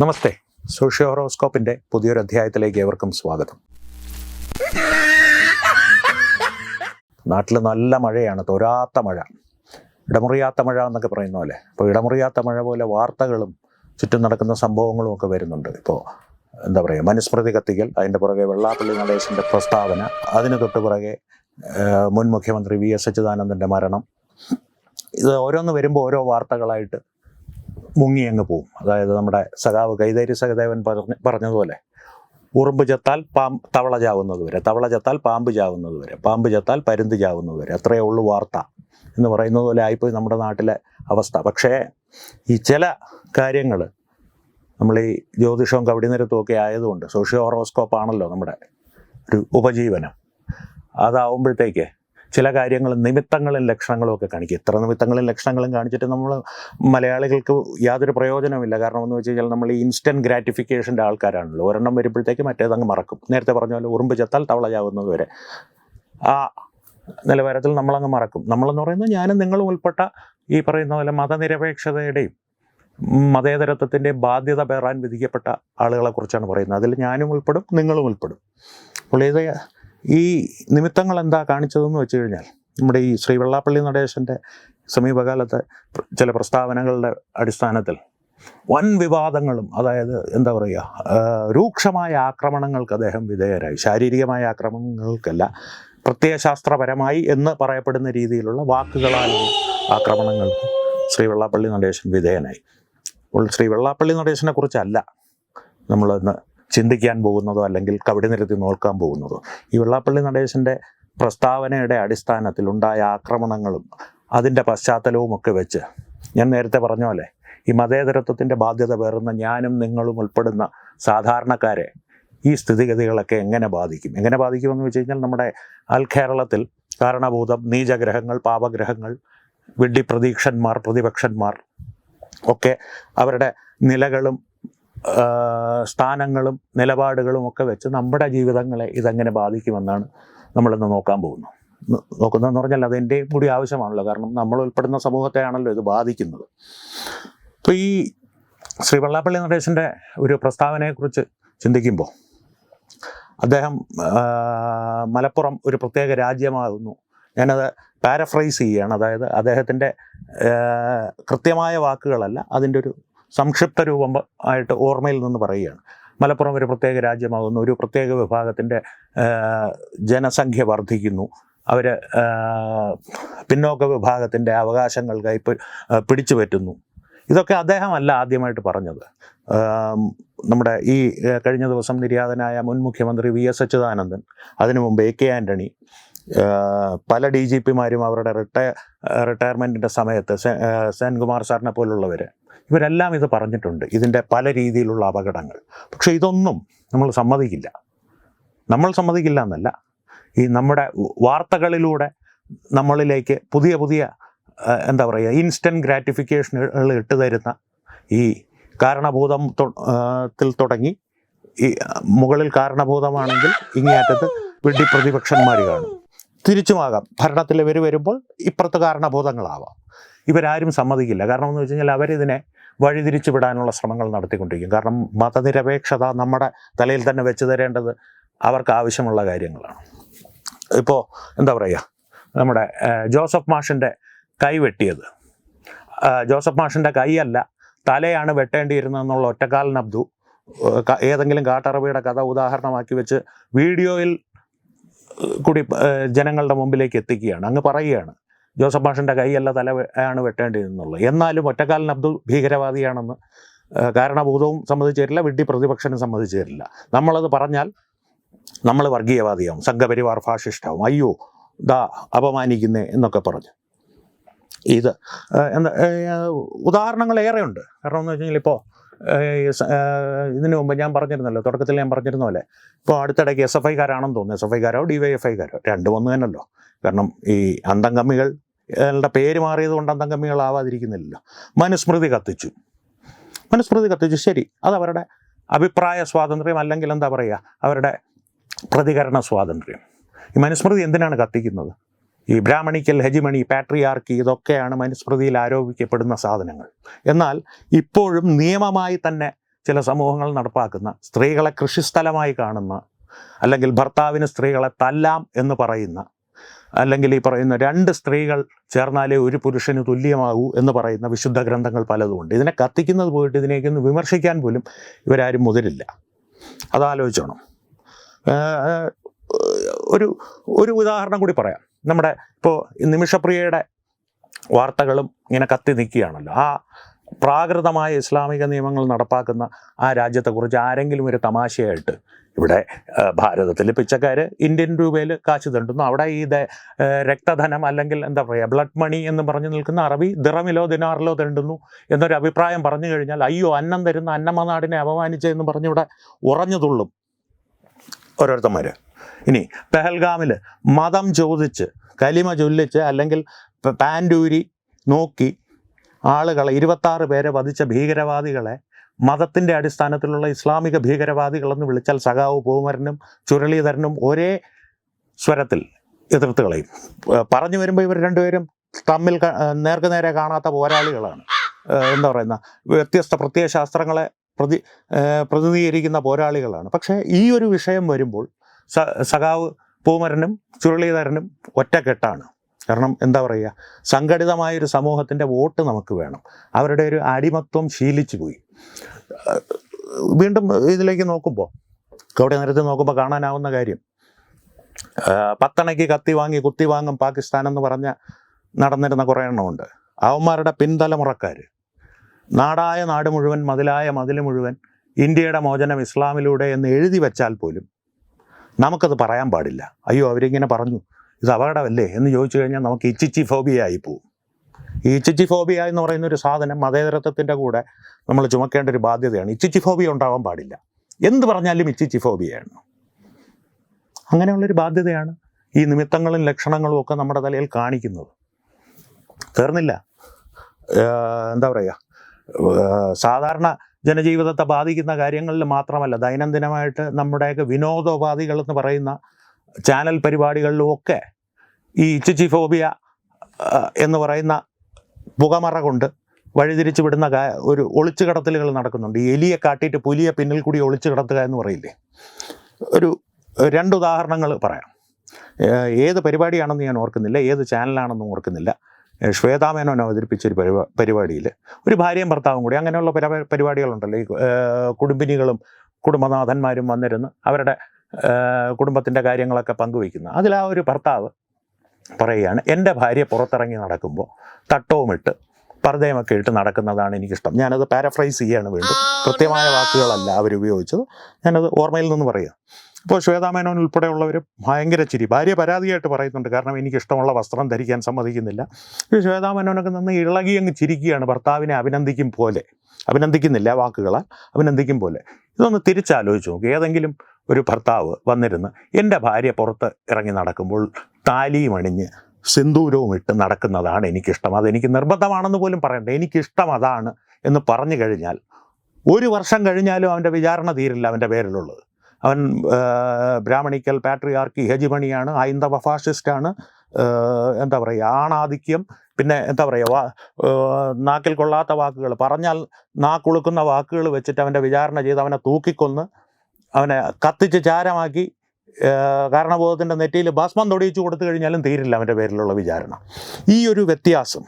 നമസ്തേ. Socio ഹോറോസ്കോപ്പിന്റെ പുതിയൊരു അധ്യായത്തിലേക്ക് ഏവർക്കും സ്വാഗതം. നാട്ടിൽ നല്ല മഴയാണ് തോരാത്ത മഴ. ഇടമുറിയാത്ത മഴ എന്നൊക്കെ പറയുന്ന പോലെ. ഇപ്പോൾ ഇടമുറിയാത്ത മഴ പോലെ വാർത്തകളും ചുറ്റും നടക്കുന്ന സംഭവങ്ങളും ഒക്കെ വരുന്നുണ്ട്. ഇപ്പോൾ എന്താ പറയുക മനുസ്മൃതി കത്തിക്കൽ അതിന്റെ പുറകെ വെള്ളാപ്പള്ളി നടേശന്റെ പ്രസ്താവന അതിന് തൊട്ട് പുറകെ മുൻ മുഖ്യമന്ത്രി വി എസ് അച്യുതാനന്ദന്റെ മരണം. ഇത് ഓരോന്ന് വരുമ്പോൾ ഓരോ വാർത്തകളായിട്ട് മുങ്ങി അങ്ങ് പോവും അതായത് നമ്മുടെ സഖാവ് കൈതേരി സഹദേവൻ പറഞ്ഞ പറഞ്ഞതുപോലെ ഉറുമ്പ് ചത്താൽ പാമ്പ് തവള ചാവുന്നത് വരെ തവള ചത്താൽ പാമ്പ് ചാവുന്നത് വരെ പാമ്പ് ചത്താൽ പരുന്ത് ചാവുന്നത് വരെ അത്രയേ ഉള്ളൂ വാർത്ത എന്ന് പറയുന്നത് പോലെ ആയിപ്പോയി നമ്മുടെ നാട്ടിലെ അവസ്ഥ. പക്ഷേ ഈ ചില കാര്യങ്ങൾ നമ്മൾ ഈ ജ്യോതിഷവും കവടിനിരത്തും ഒക്കെ ആയതുകൊണ്ട് സോഷ്യോ ഹോറോസ്കോപ്പ് ആണല്ലോ നമ്മുടെ ഒരു ഉപജീവനം. അതാവുമ്പോഴത്തേക്ക് ചില കാര്യങ്ങൾ നിമിത്തങ്ങളും ലക്ഷണങ്ങളും ഒക്കെ കാണിക്കും. ഇത്ര നിമിത്തങ്ങളും ലക്ഷണങ്ങളും കാണിച്ചിട്ട് നമ്മൾ മലയാളികൾക്ക് യാതൊരു പ്രയോജനമില്ല കാരണം എന്ന് വെച്ച് കഴിഞ്ഞാൽ നമ്മൾ ഈ ഇൻസ്റ്റന്റ് ഗ്രാറ്റിഫിക്കേഷന്റെ ആൾക്കാരാണല്ലോ. ഒരെണ്ണം വരുമ്പോഴത്തേക്ക് മറ്റേതങ്ങ് മറക്കും. നേരത്തെ പറഞ്ഞ പോലെ ഉറുമ്പ് ചത്താൽ തവള ചാവുന്നത് വരെ. ആ നിലവാരത്തിൽ നമ്മളങ്ങ് മറക്കും. നമ്മളെന്ന് പറയുന്നത് ഞാനും നിങ്ങളും ഉൾപ്പെട്ട ഈ പറയുന്ന പോലെ മതനിരപേക്ഷതയുടെയും മതേതരത്വത്തിന്റെ ബാധ്യത പേറാൻ വിധിക്കപ്പെട്ട ആളുകളെക്കുറിച്ചാണ് പറയുന്നത്. അതിൽ ഞാനും ഉൾപ്പെടും നിങ്ങളും ഉൾപ്പെടും. ഇത് ഈ നിമിത്തങ്ങൾ എന്താ കാണിച്ചതെന്ന് വെച്ച് കഴിഞ്ഞാൽ നമ്മുടെ ഈ ശ്രീ വെള്ളാപ്പള്ളി നടേശന്റെ സമീപകാലത്തെ ചില പ്രസ്താവനകളുടെ അടിസ്ഥാനത്തിൽ വൻ വിവാദങ്ങളും അതായത് എന്താ പറയുക രൂക്ഷമായ ആക്രമണങ്ങൾക്ക് അദ്ദേഹം വിധേയരായി. ശാരീരികമായ ആക്രമണങ്ങൾക്കല്ല പ്രത്യയശാസ്ത്രപരമായി എന്ന് പറയപ്പെടുന്ന രീതിയിലുള്ള വാക്കുകളാലുള്ള ആക്രമണങ്ങൾക്ക് ശ്രീ വെള്ളാപ്പള്ളി നടേശൻ വിധേയനായി. അപ്പോൾ ശ്രീ വെള്ളാപ്പള്ളി നടേശനെ കുറിച്ചല്ല നമ്മളിന്ന് ചിന്തിക്കാൻ പോകുന്നതോ അല്ലെങ്കിൽ കവിടി നിരത്തി നോക്കാൻ പോകുന്നതോ. ഈ വെള്ളാപ്പള്ളി നടേശന്റെ പ്രസ്താവനയുടെ അടിസ്ഥാനത്തിൽ ഉണ്ടായ ആക്രമണങ്ങളും അതിന്റെ പശ്ചാത്തലവും ഒക്കെ വെച്ച് ഞാൻ നേരത്തെ പറഞ്ഞ പോലെ ഈ മതേതരത്വത്തിന്റെ ബാധ്യത പേറുന്ന ഞാനും നിങ്ങളും ഉൾപ്പെടുന്ന സാധാരണക്കാരെ ഈ സ്ഥിതിഗതികളൊക്കെ എങ്ങനെ ബാധിക്കും? എങ്ങനെ ബാധിക്കുമെന്ന് വെച്ച് കഴിഞ്ഞാൽ നമ്മുടെ അൽ കേരളത്തിൽ കാരണഭൂതം നീചഗ്രഹങ്ങൾ പാപഗ്രഹങ്ങൾ വിഡ്ഢി പ്രതീക്ഷന്മാർ പ്രതിപക്ഷന്മാർ ഒക്കെ അവരുടെ നിലകളും സ്ഥാനങ്ങളും നിലപാടുകളും ഒക്കെ വെച്ച് നമ്മുടെ ജീവിതങ്ങളെ ഇതെങ്ങനെ ബാധിക്കുമെന്നാണ് നമ്മളിന്ന് നോക്കാൻ പോകുന്നത്. നോക്കുന്നതെന്ന് പറഞ്ഞാൽ അതിന്റെയും കൂടി ആവശ്യമാണല്ലോ. കാരണം നമ്മൾ ഉൾപ്പെടുന്ന സമൂഹത്തെയാണല്ലോ ഇത് ബാധിക്കുന്നത്. അപ്പോൾ ഈ ശ്രീ വെള്ളാപ്പള്ളി നടേശന്റെ ഒരു പ്രസ്താവനയെക്കുറിച്ച് ചിന്തിക്കുമ്പോൾ അദ്ദേഹം മലപ്പുറം ഒരു പ്രത്യേക രാജ്യമാകുന്നു. ഞാനത് പാരഫ്രൈസ് ചെയ്യുകയാണ്. അതായത് അദ്ദേഹത്തിന്റെ കൃത്യമായ വാക്കുകളല്ല അതിന്റെ ഒരു സംക്ഷിപ്ത രൂപം ആയിട്ട് ഓർമ്മയിൽ നിന്ന് പറയുകയാണ്. മലപ്പുറം ഒരു പ്രത്യേക രാജ്യമാകുന്നു. ഒരു പ്രത്യേക വിഭാഗത്തിന്റെ ജനസംഖ്യ വർദ്ധിക്കുന്നു. അവർ പിന്നോക്ക വിഭാഗത്തിന്റെ അവകാശങ്ങൾ കൈപ്പ് പിടിച്ചു പറ്റുന്നു. ഇതൊക്കെ അദ്ദേഹമല്ല ആദ്യമായിട്ട് പറഞ്ഞത്. നമ്മുടെ ഈ കഴിഞ്ഞ ദിവസം നിര്യാതനായ മുൻ മുഖ്യമന്ത്രി വി എസ് അച്യുതാനന്ദൻ അതിനു മുമ്പ് എ കെ ആന്റണി പല ഡി ജി പിമാരും അവരുടെ റിട്ടയർ റിട്ടയർമെന്റിന്റെ സമയത്ത് സെൻകുമാർ സാറിനെ പോലുള്ളവർ ഇവരെല്ലാം ഇത് പറഞ്ഞിട്ടുണ്ട്. ഇതിന്റെ പല രീതിയിലുള്ള അപകടങ്ങൾ. പക്ഷേ ഇതൊന്നും നമ്മൾ സമ്മതിക്കില്ല. നമ്മൾ സമ്മതിക്കില്ല എന്നല്ല. ഈ നമ്മുടെ വാർത്തകളിലൂടെ നമ്മളിലേക്ക് പുതിയ പുതിയ എന്താ പറയുക ഇൻസ്റ്റന്റ് ഗ്രാറ്റിഫിക്കേഷനുകൾ ഇട്ട് തരുന്ന ഈ കാരണഭൂതം ത്തിൽ തുടങ്ങി ഈ മുകളിൽ കാരണഭൂതമാണെങ്കിൽ ഇങ്ങേയറ്റത്ത് വിഡ്ഢി പ്രതിപക്ഷന്മാർ കാണും. തിരിച്ചുമാകാം. ഭരണത്തിൽ ഇവർ വരുമ്പോൾ ഇപ്പുറത്ത് കാരണഭൂതങ്ങളാവാം ഇവരാരും സമ്മതിക്കില്ല. കാരണം എന്ന് വെച്ച് കഴിഞ്ഞാൽ അവരിതിനെ വഴിതിരിച്ചു വിടാനുള്ള ശ്രമങ്ങൾ നടത്തിക്കൊണ്ടിരിക്കും. കാരണം മതനിരപേക്ഷത നമ്മുടെ തലയിൽ തന്നെ വെച്ച് തരേണ്ടത് അവർക്ക് ആവശ്യമുള്ള കാര്യങ്ങളാണ്. ഇപ്പോൾ എന്താ പറയുക നമ്മുടെ ജോസഫ് മാഷിന്റെ കൈ വെട്ടിയത്. ജോസഫ് മാഷിന്റെ കൈയല്ല തലയാണ് വെട്ടേണ്ടിയിരുന്നതെന്നുള്ള ഒറ്റക്കാലൻ അബ്ദു. ഏതെങ്കിലും കാട്ടറബിയുടെ കഥ ഉദാഹരണമാക്കി വെച്ച് വീഡിയോയിൽ കൂടി ജനങ്ങളുടെ മുമ്പിലേക്ക് എത്തിക്കുകയാണ്. അങ്ങ് പറയുകയാണ് ജോസഫ് മാഷിന്റെ കൈയല്ല തല ആണ് വെട്ടേണ്ടിയിരുന്നുള്ളത്. എന്നാലും ഒറ്റക്കാലൻ അബ്ദുൾ ഭീകരവാദിയാണെന്ന് കാരണഭൂതവും സമ്മതിച്ചു തരില്ല വിഡ്ഢി പ്രതിപക്ഷനും സമ്മതിച്ചു തരില്ല നമ്മളത് പറഞ്ഞാൽ നമ്മൾ വർഗീയവാദിയാവും സംഘപരിവാർ ഫാഷിഷ്ടാവും അയ്യോ ദാ അപമാനിക്കുന്നേ എന്നൊക്കെ പറഞ്ഞു. ഇത് എന്താ ഉദാഹരണങ്ങൾ ഏറെയുണ്ട്. കാരണം എന്ന് വെച്ചാൽ ഇപ്പോൾ ഇതിനു മുമ്പ് ഞാൻ പറഞ്ഞിരുന്നല്ലോ തുടക്കത്തിൽ ഞാൻ പറഞ്ഞിരുന്ന പോലെ ഇപ്പോൾ അടുത്തിടയ്ക്ക് എസ് എഫ് ഐക്കാരാണെന്ന് തോന്നുന്നു. എസ് എഫ് ഐക്കാരോ ഡി വൈ എഫ് ഐക്കാരോ രണ്ടും ഒന്ന് തന്നെയല്ലോ. കാരണം ഈ അന്തംഗമ്മികൾ ളുടെ പേര് മാറിയത് കൊണ്ട് അന്തംഗമ്മികളാവാതിരിക്കുന്നില്ലല്ലോ മനുസ്മൃതി കത്തിച്ചു. മനുസ്മൃതി കത്തിച്ചു. ശരി. അത് അവരുടെ അഭിപ്രായ സ്വാതന്ത്ര്യം അല്ലെങ്കിൽ എന്താ പറയുക അവരുടെ പ്രതികരണ സ്വാതന്ത്ര്യം. ഈ മനുസ്മൃതി എന്തിനാണ് കത്തിക്കുന്നത്? ഈ ബ്രാഹ്മണിക്കൽ ഹെജിമണി പാട്രിയാർക്കി ഇതൊക്കെയാണ് മനുസ്മൃതിയിൽ ആരോപിക്കപ്പെടുന്ന സാധനങ്ങൾ. എന്നാൽ ഇപ്പോഴും നിയമമായി തന്നെ ചില സമൂഹങ്ങൾ നടപ്പാക്കുന്ന സ്ത്രീകളെ കൃഷിസ്ഥലമായി കാണുന്ന അല്ലെങ്കിൽ ഭർത്താവിന് സ്ത്രീകളെ തല്ലാം എന്ന് പറയുന്ന അല്ലെങ്കിൽ ഈ പറയുന്ന രണ്ട് സ്ത്രീകൾ ചേർന്നാലേ ഒരു പുരുഷന് തുല്യമാകൂ എന്ന് പറയുന്ന വിശുദ്ധ ഗ്രന്ഥങ്ങൾ പലതുമുണ്ട് ഇതിനെ കത്തിക്കുന്നത് പോയിട്ട് ഇതിനേക്കൊന്ന് വിമർശിക്കാൻ പോലും ഇവരാരും മുതിരില്ല. അതാലോചിച്ചോണം ഒരു ഒരു ഉദാഹരണം കൂടി പറയാം. നമ്മുടെ ഇപ്പോൾ നിമിഷപ്രിയയുടെ വാർത്തകളും ഇങ്ങനെ കത്തി നിൽക്കുകയാണല്ലോ. ആ പ്രാകൃതമായ ഇസ്ലാമിക നിയമങ്ങൾ നടപ്പാക്കുന്ന ആ രാജ്യത്തെക്കുറിച്ച് ആരെങ്കിലും ഒരു തമാശയായിട്ട് ഇവിടെ ഭാരതത്തിൽ പിച്ചക്കാർ ഇന്ത്യൻ രൂപയിൽ കാശ് തണ്ടുന്നു. അവിടെ ഈ രക്തധനം അല്ലെങ്കിൽ എന്താ പറയുക ബ്ലഡ് മണി എന്ന് പറഞ്ഞു നിൽക്കുന്ന അറബി ദിറമിലോ ദിനാറിലോ തണ്ടുന്നു എന്നൊരു അഭിപ്രായം പറഞ്ഞു കഴിഞ്ഞാൽ അയ്യോ അന്നം തരുന്ന അന്നമനാടിനെ അപമാനിച്ചെന്ന് പറഞ്ഞ് ഇവിടെ ഉറഞ്ഞു തുള്ളും ഓരോരുത്തന്മാർ ഇനി പെഹൽഗാമിൽ മതം ചോദിച്ച് കലിമ ചൊല്ലിച്ച് അല്ലെങ്കിൽ പാൻഡൂരി നോക്കി ആളുകളെ ഇരുപത്താറ് പേരെ വധിച്ച ഭീകരവാദികളെ മതത്തിന്റെ അടിസ്ഥാനത്തിലുള്ള ഇസ്ലാമിക ഭീകരവാദികളെന്ന് വിളിച്ചാൽ സഖാവ് പൂമരനും ചുരളീധരനും ഒരേ സ്വരത്തിൽ എതിർത്ത് കളയും. പറഞ്ഞു വരുമ്പോൾ ഇവർ രണ്ടുപേരും തമ്മിൽ നേർക്ക് നേരെ കാണാത്ത പോരാളികളാണ്. എന്താ പറയുന്ന വ്യത്യസ്ത പ്രത്യയശാസ്ത്രങ്ങളെ പ്രതി പ്രതിനിധീകരിക്കുന്ന പോരാളികളാണ്. പക്ഷേ ഈ ഒരു വിഷയം വരുമ്പോൾ സഖാവ് പൂമരനും ചുരുളീധരനും ഒറ്റക്കെട്ടാണ്. കാരണം എന്താ പറയുക? സംഘടിതമായ ഒരു സമൂഹത്തിന്റെ വോട്ട് നമുക്ക് വേണം. അവരുടെ ഒരു അടിമത്വം ശീലിച്ചു പോയി. വീണ്ടും ഇതിലേക്ക് നോക്കുമ്പോൾ അവിടെ നേരത്തെ നോക്കുമ്പോൾ കാണാനാവുന്ന കാര്യം. പത്തണയ്ക്ക് കത്തി വാങ്ങി കുത്തി വാങ്ങും പാകിസ്ഥാൻ എന്ന് പറഞ്ഞ നടന്നിരുന്ന കുറേ എണ്ണമുണ്ട്. അവന്മാരുടെ പിൻതലമുറക്കാർ നാടായ നാട് മുഴുവൻ മതിലായ മതിൽ മുഴുവൻ ഇന്ത്യയുടെ മോചനം ഇസ്ലാമിലൂടെ എന്ന് എഴുതി വെച്ചാൽ പോലും നമുക്കത് പറയാൻ പാടില്ല. അയ്യോ അവരിങ്ങനെ പറഞ്ഞു. ഇത് അപകടമല്ലേ എന്ന് ചോദിച്ചു കഴിഞ്ഞാൽ നമുക്ക് ഇച്ചിച്ചി ഫോബിയ ആയി പോകും ഈ ഇച്ചിച്ചി ഫോബിയ എന്ന് പറയുന്ന ഒരു സാധനം മതേതരത്വത്തിന്റെ കൂടെ നമ്മൾ ചുമക്കേണ്ട ഒരു ബാധ്യതയാണ്. ഇച്ചിച്ചി ഫോബിയ ഉണ്ടാവാൻ പാടില്ല. എന്ത് പറഞ്ഞാലും ഇച്ചിച്ചി ഫോബിയയാണ് അങ്ങനെയുള്ളൊരു ബാധ്യതയാണ് ഈ നിമിത്തങ്ങളും ലക്ഷണങ്ങളും ഒക്കെ നമ്മുടെ തലയിൽ കാണിക്കുന്നത്. തീർന്നില്ല. എന്താ പറയുക? സാധാരണ ജനജീവിതത്തെ ബാധിക്കുന്ന കാര്യങ്ങളിൽ മാത്രമല്ല ദൈനംദിനമായിട്ട് നമ്മുടെയൊക്കെ വിനോദോപാധികൾ എന്ന് പറയുന്ന ചാനൽ പരിപാടികളിലും ഒക്കെ ഈ ഇച്ചിച്ചി ഫോബിയ എന്ന് പറയുന്ന പുകമറ കൊണ്ട് വഴിതിരിച്ചു വിടുന്ന ഒരു ഒളിച്ചു കടത്തലുകൾ നടക്കുന്നുണ്ട്. എലിയെ കാട്ടിയിട്ട് പുലിയെ പിന്നിൽ കൂടി ഒളിച്ചു കടത്തുക എന്ന് പറയില്ലേ? ഒരു രണ്ട് ഉദാഹരണങ്ങൾ പറയാം. ഏത് പരിപാടിയാണെന്ന് ഞാൻ ഓർക്കുന്നില്ല ഏത് ചാനലാണെന്നും ഓർക്കുന്നില്ല. ശ്വേതാമേനോൻ അവതരിപ്പിച്ചൊരു പരിപാ പരിപാടിയിൽ ഒരു ഭാര്യയും ഭർത്താവും കൂടി അങ്ങനെയുള്ള പരിപാടികളുണ്ടല്ലോ. ഈ കുടുംബിനികളും കുടുംബനാഥന്മാരും വന്നിരുന്ന് അവരുടെ കുടുംബത്തിന്റെ കാര്യങ്ങളൊക്കെ പങ്കുവയ്ക്കുന്നത് അതിൽ ആ ഒരു ഭർത്താവ് പറയുകയാണ് എന്റെ ഭാര്യ പുറത്തിറങ്ങി നടക്കുമ്പോൾ തട്ടവുമിട്ട് പർദ്ദയുമൊക്കെ ഇട്ട് നടക്കുന്നതാണ് എനിക്കിഷ്ടം. ഞാനത് പാരഫ്രൈസ് ചെയ്യാണ് വീണ്ടും. കൃത്യമായ വാക്കുകളല്ല അവർ ഉപയോഗിച്ചത്. ഞാനത് ഓർമ്മയിൽ നിന്ന് പറയുക അപ്പോൾ ശ്വേതാമേനോൻ ഉൾപ്പെടെയുള്ളവർ ഭയങ്കര ചിരി. ഭാര്യ പരാതിയായിട്ട് പറയുന്നുണ്ട് കാരണം എനിക്കിഷ്ടമുള്ള വസ്ത്രം ധരിക്കാൻ സമ്മതിക്കുന്നില്ല. ഈ ശ്വേതാമേനോനൊക്കെ നിന്ന് ഇളകി അങ്ങ് ചിരിക്കുകയാണ് ഭർത്താവിനെ അഭിനന്ദിക്കും പോലെ. അഭിനന്ദിക്കുന്നില്ല വാക്കുകളാൽ അഭിനന്ദിക്കും പോലെ. ഇതൊന്ന് തിരിച്ചാലോചിച്ച് നോക്ക്. ഏതെങ്കിലും ഒരു ഭർത്താവ് വന്നിരുന്ന് എന്റെ ഭാര്യ പുറത്ത് ഇറങ്ങി നടക്കുമ്പോൾ താലിയും അണിഞ്ഞ് സിന്ദൂരവും ഇട്ട് നടക്കുന്നതാണ് എനിക്കിഷ്ടം. അതെനിക്ക് നിർബന്ധമാണെന്ന് പോലും പറയണ്ട. എനിക്കിഷ്ടം അതാണ് എന്ന് പറഞ്ഞു കഴിഞ്ഞാൽ ഒരു വർഷം കഴിഞ്ഞാലും അവന്റെ വിചാരണ തീരില്ല അവന്റെ പേരിലുള്ളത്. അവൻ ബ്രാഹ്മണിക്കൽ പാട്രിയാർക്കി ഹെജിമണിയാണ് ഹൈന്ദവ ഫാഷിസ്റ്റാണ് എന്താ പറയുക ആണാധിക്യം പിന്നെ എന്താ പറയുക നാക്കിൽ കൊള്ളാത്ത വാക്കുകൾ. പറഞ്ഞാൽ നാക്കുളുക്കുന്ന വാക്കുകൾ വെച്ചിട്ട് അവന്റെ വിചാരണ ചെയ്ത് അവനെ തൂക്കിക്കൊന്ന് അവനെ കത്തിച്ച് ചാരമാക്കി കാരണബോധത്തിന്റെ നെറ്റിയിൽ ഭസ്മം തൊടിയിച്ചു കൊടുത്തു കഴിഞ്ഞാലും തീരില്ല അവന്റെ പേരിലുള്ള വിചാരണ. ഈ ഒരു വ്യത്യാസം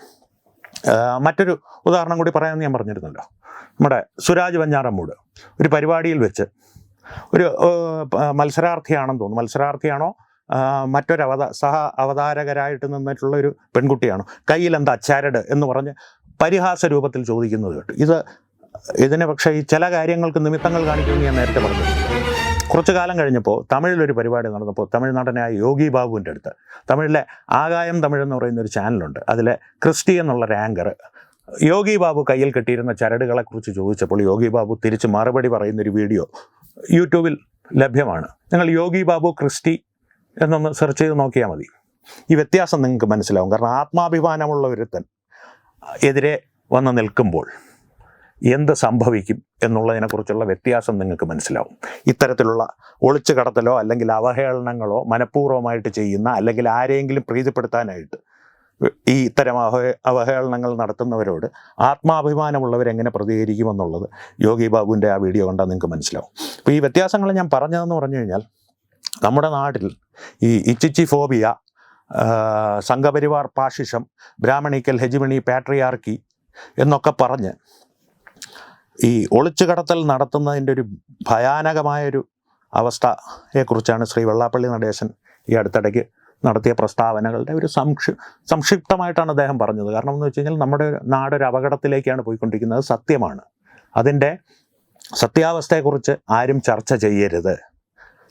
മറ്റൊരു ഉദാഹരണം കൂടി പറയാമെന്ന് ഞാൻ പറഞ്ഞിരുന്നല്ലോ. നമ്മുടെ സുരാജ് വഞ്ഞാറമ്മൂട് ഒരു പരിപാടിയിൽ വെച്ച് ഒരു മത്സരാർത്ഥിയാണെന്ന് തോന്നുന്നു. മത്സരാർത്ഥിയാണോ? മറ്റൊരവത സഹ അവതാരകരായിട്ട് നിന്നിട്ടുള്ള ഒരു പെൺകുട്ടിയാണോ? കയ്യിൽ എന്താ ചരട് എന്ന് പറഞ്ഞ് പരിഹാസ രൂപത്തിൽ ചോദിക്കുന്നത് കേട്ടു. ഇത് ഇതിന് പക്ഷേ ഈ ചില കാര്യങ്ങൾക്ക് നിമിത്തങ്ങൾ കാണിക്കുമെന്ന് ഞാൻ നേരത്തെ പറഞ്ഞു. കുറച്ചു കാലം കഴിഞ്ഞപ്പോൾ തമിഴിലൊരു പരിപാടി നടന്നപ്പോൾ തമിഴ് നടനായ യോഗി ബാബുവിന്റെ അടുത്ത് തമിഴിലെ ആകായം തമിഴ് എന്ന് പറയുന്ന ഒരു ചാനലുണ്ട്. അതിലെ ക്രിസ്റ്റി എന്നുള്ള ഒരു ആങ്കർ യോഗി ബാബു കയ്യിൽ കെട്ടിയിരുന്ന ചരടുകളെ കുറിച്ച് ചോദിച്ചപ്പോൾ യോഗി ബാബു തിരിച്ച് മറുപടി പറയുന്നൊരു വീഡിയോ യൂട്യൂബിൽ ലഭ്യമാണ്. നിങ്ങൾ യോഗി ബാബു ക്രിസ്റ്റി എന്നൊന്ന് സെർച്ച് ചെയ്ത് നോക്കിയാൽ മതി. ഈ വ്യത്യാസം നിങ്ങൾക്ക് മനസ്സിലാവും. കാരണം ആത്മാഭിമാനമുള്ള ഒരുത്തൻ എതിരെ വന്ന് നിൽക്കുമ്പോൾ എന്ത് സംഭവിക്കും എന്നുള്ളതിനെക്കുറിച്ചുള്ള വ്യത്യാസം നിങ്ങൾക്ക് മനസ്സിലാവും. ഇത്തരത്തിലുള്ള ഒളിച്ചു കടത്തലോ അല്ലെങ്കിൽ അവഹേളനങ്ങളോ മനഃപൂർവമായിട്ട് ചെയ്യുന്ന അല്ലെങ്കിൽ ആരെയെങ്കിലും പ്രീതിപ്പെടുത്താനായിട്ട് ഈ ഇത്തരം അവഹ അവഹേളനങ്ങൾ നടത്തുന്നവരോട് ആത്മാഭിമാനമുള്ളവരെങ്ങനെ പ്രതികരിക്കുമെന്നുള്ളത് യോഗി ബാബുവിന്റെ ആ വീഡിയോ കണ്ടാൽ നിങ്ങൾക്ക് മനസ്സിലാവും. അപ്പോൾ ഈ വ്യത്യാസങ്ങൾ ഞാൻ പറഞ്ഞതെന്ന് പറഞ്ഞു കഴിഞ്ഞാൽ നമ്മുടെ നാട്ടിൽ ഈ ഇച്ചിച്ചി phobia Sangh Parivar fascism Brahminical hegemony patriarchy എന്നൊക്കെ പറഞ്ഞ് ഈ ഒളിച്ചു കടത്തൽ നടത്തുന്നതിന്റെ ഒരു ഭയാനകമായൊരു അവസ്ഥയെക്കുറിച്ചാണ് ശ്രീ വെള്ളാപ്പള്ളി നടേശൻ ഈ അടുത്തിടയ്ക്ക് നടത്തിയ പ്രസ്താവനകളുടെ ഒരു സംക്ഷി സംക്ഷിപ്തമായിട്ടാണ് അദ്ദേഹം പറഞ്ഞത്. കാരണം എന്ന് വെച്ച് കഴിഞ്ഞാൽ നമ്മുടെ നാടൊരു അപകടത്തിലേക്കാണ് പോയിക്കൊണ്ടിരിക്കുന്നത്. സത്യമാണ്. അതിന്റെ സത്യാവസ്ഥയെക്കുറിച്ച് ആരും ചർച്ച ചെയ്യരുത്.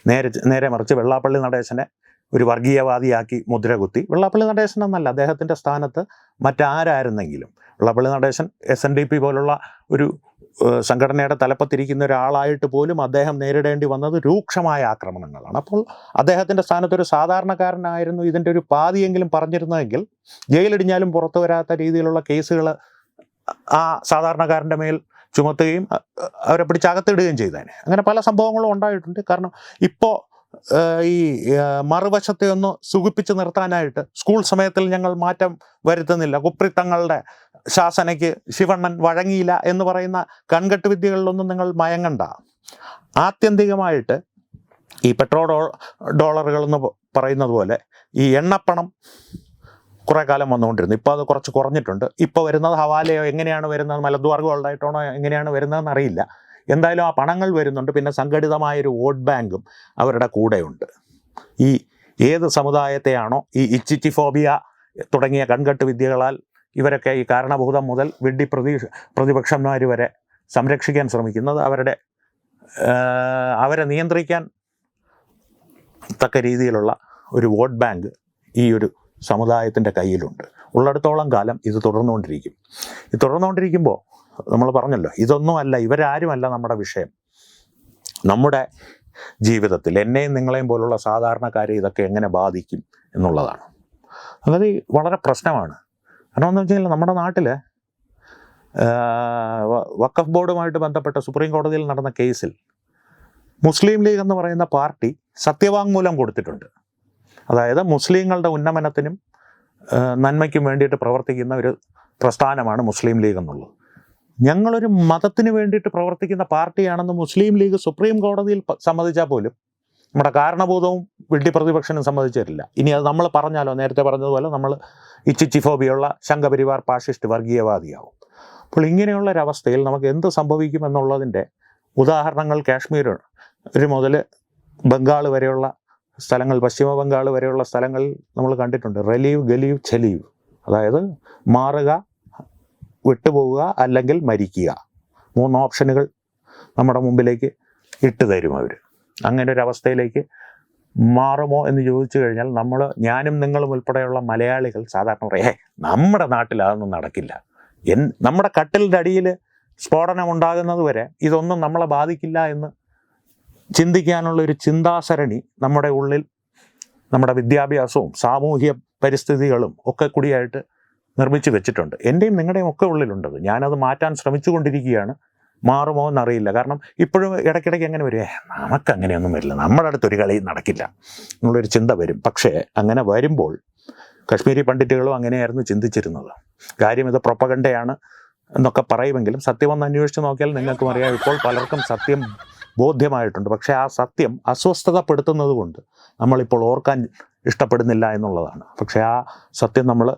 നേരെ നേരെ മറിച്ച് വെള്ളാപ്പള്ളി നടേശനെ ഒരു വർഗീയവാദിയാക്കി മുദ്ര കുത്തി വെള്ളാപ്പള്ളി നടേശൻ എന്നല്ല അദ്ദേഹത്തിന്റെ സ്ഥാനത്ത് മറ്റാരായിരുന്നെങ്കിലും. Vellappally Natesan S N D P പോലുള്ള ഒരു സംഘടനയുടെ തലപ്പത്തിരിക്കുന്ന ഒരാളായിട്ട് പോലും അദ്ദേഹം നേരിടേണ്ടി വന്നത് രൂക്ഷമായ ആക്രമണങ്ങളാണ്. അപ്പോൾ അദ്ദേഹത്തിന്റെ സ്ഥാനത്ത് ഒരു സാധാരണക്കാരനായിരുന്നു ഇതിന്റെ ഒരു പാതിയെങ്കിലും പറഞ്ഞിരുന്നതെങ്കിൽ ജയിലിടിഞ്ഞാലും പുറത്തു വരാത്ത രീതിയിലുള്ള കേസുകൾ ആ സാധാരണക്കാരന്റെ മേൽ ചുമത്തുകയും അവരെ പിടിച്ചകത്തിടുകയും ചെയ്തേനെ. അങ്ങനെ പല സംഭവങ്ങളും ഉണ്ടായിട്ടുണ്ട്. കാരണം ഇപ്പോൾ ഈ മറുവശത്തെ ഒന്ന് സുഖിപ്പിച്ച് നിർത്താനായിട്ട് സ്കൂൾ സമയത്തിൽ ഞങ്ങൾ മാറ്റം വരുത്തുന്നില്ല. കുപ്രിത്തങ്ങളുടെ ശാസനയ്ക്ക് ശിവണ്ണൻ വഴങ്ങിയില്ല എന്ന് പറയുന്ന കൺകെട്ട് വിദ്യകളിലൊന്നും നിങ്ങൾ മയങ്ങണ്ട. ആത്യന്തികമായിട്ട് ഈ പെട്രോൾ ഡോളറുകൾ എന്ന് പറയുന്നത് പോലെ ഈ എണ്ണപ്പണം കുറേ കാലം വന്നുകൊണ്ടിരുന്നു. ഇപ്പോൾ അത് കുറച്ച് കുറഞ്ഞിട്ടുണ്ട്. ഇപ്പോൾ വരുന്നത് ഹവാലയോ എങ്ങനെയാണ് വരുന്നത്? മലദ്വാർ ഗോൾഡായിട്ടാണോ എങ്ങനെയാണ് വരുന്നതെന്ന് അറിയില്ല. എന്തായാലും ആ പണങ്ങൾ വരുന്നുണ്ട്. പിന്നെ സംഘടിതമായൊരു വോട്ട് ബാങ്കും അവരുടെ കൂടെയുണ്ട്. ഈ ഏത് സമുദായത്തെയാണോ ഈ ഇച്ചിറ്റിഫോബിയ തുടങ്ങിയ കൺകെട്ട് വിദ്യകളാൽ ഇവരൊക്കെ ഈ കാരണഭൂതം മുതൽ വിഡ്ഢി പ്രതി പ്രതിപക്ഷന്മാർ വരെ സംരക്ഷിക്കാൻ ശ്രമിക്കുന്നത് അവരുടെ അവരെ നിയന്ത്രിക്കാൻ തക്ക രീതിയിലുള്ള ഒരു വോട്ട് ബാങ്ക് ഈ ഒരു സമുദായത്തിന്റെ കയ്യിലുണ്ട്. ഉള്ളിടത്തോളം കാലം ഇത് തുടർന്നുകൊണ്ടിരിക്കും. ഇത് തുടർന്നുകൊണ്ടിരിക്കുമ്പോൾ നമ്മൾ പറഞ്ഞല്ലോ ഇതൊന്നുമല്ല ഇവരാരുമല്ല നമ്മുടെ വിഷയം. നമ്മുടെ ജീവിതത്തിൽ എന്നെയും നിങ്ങളെയും പോലുള്ള സാധാരണക്കാരെ ഇതൊക്കെ എങ്ങനെ ബാധിക്കും എന്നുള്ളതാണ്. അതായത് വളരെ പ്രശ്നമാണ്. കാരണം എന്ന് വെച്ചാൽ നമ്മുടെ നാട്ടിൽ വക്കഫ് ബോർഡുമായിട്ട് ബന്ധപ്പെട്ട സുപ്രീം കോടതിയിൽ നടന്ന കേസിൽ മുസ്ലിം ലീഗ് എന്ന് പറയുന്ന പാർട്ടി സത്യവാങ്മൂലം കൊടുത്തിട്ടുണ്ട്. അതായത് മുസ്ലിങ്ങളുടെ ഉന്നമനത്തിനും നന്മയ്ക്കും വേണ്ടിയിട്ട് പ്രവർത്തിക്കുന്ന ഒരു പ്രസ്ഥാനമാണ് മുസ്ലിം ലീഗ് എന്നുള്ളത്. ഞങ്ങളൊരു മതത്തിന് വേണ്ടിയിട്ട് പ്രവർത്തിക്കുന്ന പാർട്ടിയാണെന്ന് മുസ്ലിം ലീഗ് സുപ്രീം കോടതിയിൽ സമ്മതിച്ചാൽ പോലും നമ്മുടെ കാരണബോധവും വിഡ്ഢി പ്രതിപക്ഷനും സമ്മതിച്ചിട്ടില്ല ഇനി അത് നമ്മൾ പറഞ്ഞാലോ? നേരത്തെ പറഞ്ഞതുപോലെ നമ്മൾ ഇച്ചിച്ചിഫോബിയുള്ള സംഘപരിവാർ പാഷിസ്റ്റ് വർഗീയവാദിയാവും. അപ്പോൾ ഇങ്ങനെയുള്ള ഒരവസ്ഥയിൽ നമുക്ക് എന്ത് സംഭവിക്കും എന്നുള്ളതിന്റെ ഉദാഹരണങ്ങൾ കാശ്മീർ ഒരു മുതൽ ബംഗാൾ വരെയുള്ള സ്ഥലങ്ങൾ പശ്ചിമ ബംഗാൾ വരെയുള്ള സ്ഥലങ്ങളിൽ നമ്മൾ കണ്ടിട്ടുണ്ട്. റലീവ് ഗലീവ് ചെലീവ് അതായത് മാറുക വിട്ടുപോവുക അല്ലെങ്കിൽ മരിക്കുക. മൂന്ന് ഓപ്ഷനുകൾ നമ്മുടെ മുമ്പിലേക്ക് ഇട്ട് തരും അവർ അങ്ങനെ ഒരു അവസ്ഥയിലേക്ക് മാറുമോ എന്ന് ചോദിച്ചു കഴിഞ്ഞാൽ നമ്മൾ ഞാനും നിങ്ങളും ഉൾപ്പെടെയുള്ള മലയാളികൾ സാധാരണ പറയേ നമ്മുടെ നാട്ടിൽ അതൊന്നും നടക്കില്ല. എൻ നമ്മുടെ കട്ടിലിന്റെ അടിയിൽ സ്ഫോടനം ഉണ്ടാകുന്നത് വരെ ഇതൊന്നും നമ്മളെ ബാധിക്കില്ല എന്ന് ചിന്തിക്കാനുള്ള ഒരു ചിന്താസരണി നമ്മുടെ ഉള്ളിൽ നമ്മുടെ വിദ്യാഭ്യാസവും സാമൂഹ്യ പരിസ്ഥിതികളും ഒക്കെ കൂടിയായിട്ട് നിർമ്മിച്ചു വെച്ചിട്ടുണ്ട്. എന്റെയും നിങ്ങളുടെയും ഒക്കെ ഉള്ളിലുണ്ടത്. ഞാനത് മാറ്റാൻ ശ്രമിച്ചുകൊണ്ടിരിക്കുകയാണ്. മാറുമോ എന്നറിയില്ല. കാരണം ഇപ്പോഴും ഇടയ്ക്കിടയ്ക്ക് എങ്ങനെ വരും? "ഏ, നമുക്ക് അങ്ങനെയൊന്നും വരില്ല. നമ്മുടെ അടുത്തൊരു കളി നടക്കില്ല. എന്നുള്ളൊരു ചിന്ത വരും. പക്ഷേ അങ്ങനെ വരുമ്പോൾ കശ്മീരി പണ്ഡിറ്റുകളും അങ്ങനെയായിരുന്നു ചിന്തിച്ചിരുന്നത്. കാര്യം ഇത് പ്രൊപ്പകണ്ടയാണ് എന്നൊക്കെ പറയുമെങ്കിലും സത്യം ഒന്ന് അന്വേഷിച്ച് നോക്കിയാൽ നിങ്ങൾക്കും അറിയാം ഇപ്പോൾ പലർക്കും സത്യം ബോധ്യമായിട്ടുണ്ട്. പക്ഷേ ആ സത്യം അസ്വസ്ഥതപ്പെടുത്തുന്നത് കൊണ്ട് നമ്മളിപ്പോൾ ഓർക്കാൻ ഇഷ്ടപ്പെടുന്നില്ല എന്നുള്ളതാണ്. പക്ഷേ ആ സത്യം നമ്മൾ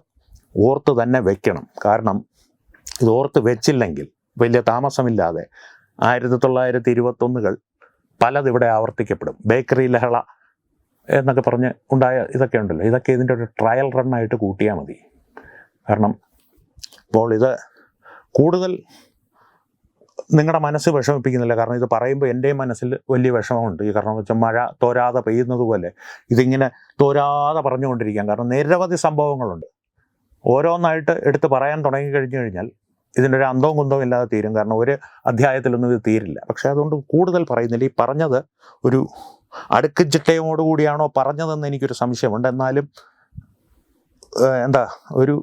ഓർത്ത് തന്നെ വെക്കണം. കാരണം ഇത് ഓർത്ത് വെച്ചില്ലെങ്കിൽ വലിയ താമസമില്ലാതെ ആയിരത്തി തൊള്ളായിരത്തി ഇരുപത്തൊന്നുകൾ പലതിവിടെ ആവർത്തിക്കപ്പെടും. ബേക്കറി ലഹള എന്നൊക്കെ പറഞ്ഞ് ഉണ്ടായ ഇതൊക്കെ ഉണ്ടല്ലോ. ഇതൊക്കെ ഇതിന്റെ ഒരു ട്രയൽ റണ്ണായിട്ട് കൂട്ടിയാൽ മതി. കാരണം ഇപ്പോൾ ഇത് കൂടുതൽ നിങ്ങളുടെ മനസ്സ് വിഷമിപ്പിക്കുന്നില്ല. കാരണം ഇത് പറയുമ്പോൾ എന്റെയും മനസ്സിൽ വലിയ വിഷമമുണ്ട്. ഈ കാരണം വെച്ചാൽ മഴ തോരാതെ പെയ്യുന്നത് പോലെ ഇതിങ്ങനെ തോരാതെ പറഞ്ഞുകൊണ്ടിരിക്കാം കാരണം നിരവധി സംഭവങ്ങളുണ്ട്. ഓരോന്നായിട്ട് എടുത്ത് പറയാൻ തുടങ്ങി കഴിഞ്ഞു കഴിഞ്ഞാൽ ഇതിന്റെ ഒരു അന്തവും കുന്തവും ഇല്ലാതെ തീരും. കാരണം ഒരു അധ്യായത്തിലൊന്നും ഇത് തീരില്ല. പക്ഷേ അതുകൊണ്ട് കൂടുതൽ പറയുന്നില്ല. ഈ പറഞ്ഞത് ഒരു അടുക്കും ചിട്ടയോട് കൂടിയാണോ പറഞ്ഞതെന്ന് എനിക്കൊരു സംശയമുണ്ട്. എന്നാലും എന്താ ഒരു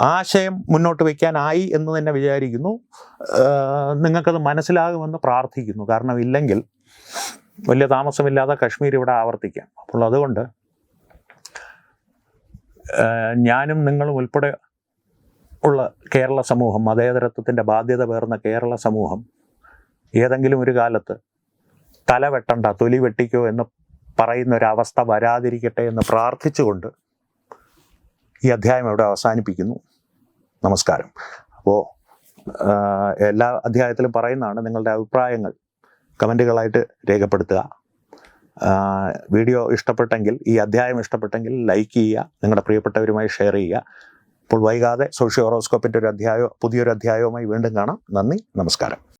ആശയം മുന്നോട്ട് വയ്ക്കാനായി എന്ന് തന്നെ വിചാരിക്കുന്നു. നിങ്ങൾക്കത് മനസ്സിലാകുമെന്ന് പ്രാർത്ഥിക്കുന്നു. കാരണം ഇല്ലെങ്കിൽ വലിയ താമസമില്ലാതെ കശ്മീർ ഇവിടെ ആവർത്തിക്കാം. അപ്പോൾ അതുകൊണ്ട് ഞാനും നിങ്ങളും ഉൾപ്പെടെ ഉള്ള കേരള സമൂഹം മതേതരത്വത്തിന്റെ ബാധ്യത പേർന്ന കേരള സമൂഹം ഏതെങ്കിലും ഒരു കാലത്ത് തല വെട്ടണ്ട തൊലി വെട്ടിക്കോ എന്ന് പറയുന്ന ഒരവസ്ഥ വരാതിരിക്കട്ടെ എന്ന് പ്രാർത്ഥിച്ചുകൊണ്ട് ഈ അധ്യായം ഇവിടെ അവസാനിപ്പിക്കുന്നു. നമസ്കാരം. അപ്പോൾ എല്ലാ അധ്യായത്തിലും പറയുന്നതാണ് നിങ്ങളുടെ അഭിപ്രായങ്ങൾ കമന്റുകളായിട്ട് രേഖപ്പെടുത്തുക. വീഡിയോ ഇഷ്ടപ്പെട്ടെങ്കിൽ ഈ അധ്യായം ഇഷ്ടപ്പെട്ടെങ്കിൽ ലൈക്ക് ചെയ്യുക നിങ്ങളുടെ പ്രിയപ്പെട്ടവരുമായി ഷെയർ ചെയ്യുക. അപ്പോൾ വൈകാതെ സോഷ്യോ ഹോറോസ്കോപ്പിന്റെ ഒരു അധ്യായോ പുതിയൊരു അധ്യായവുമായി വീണ്ടും കാണാം. നന്ദി നമസ്കാരം.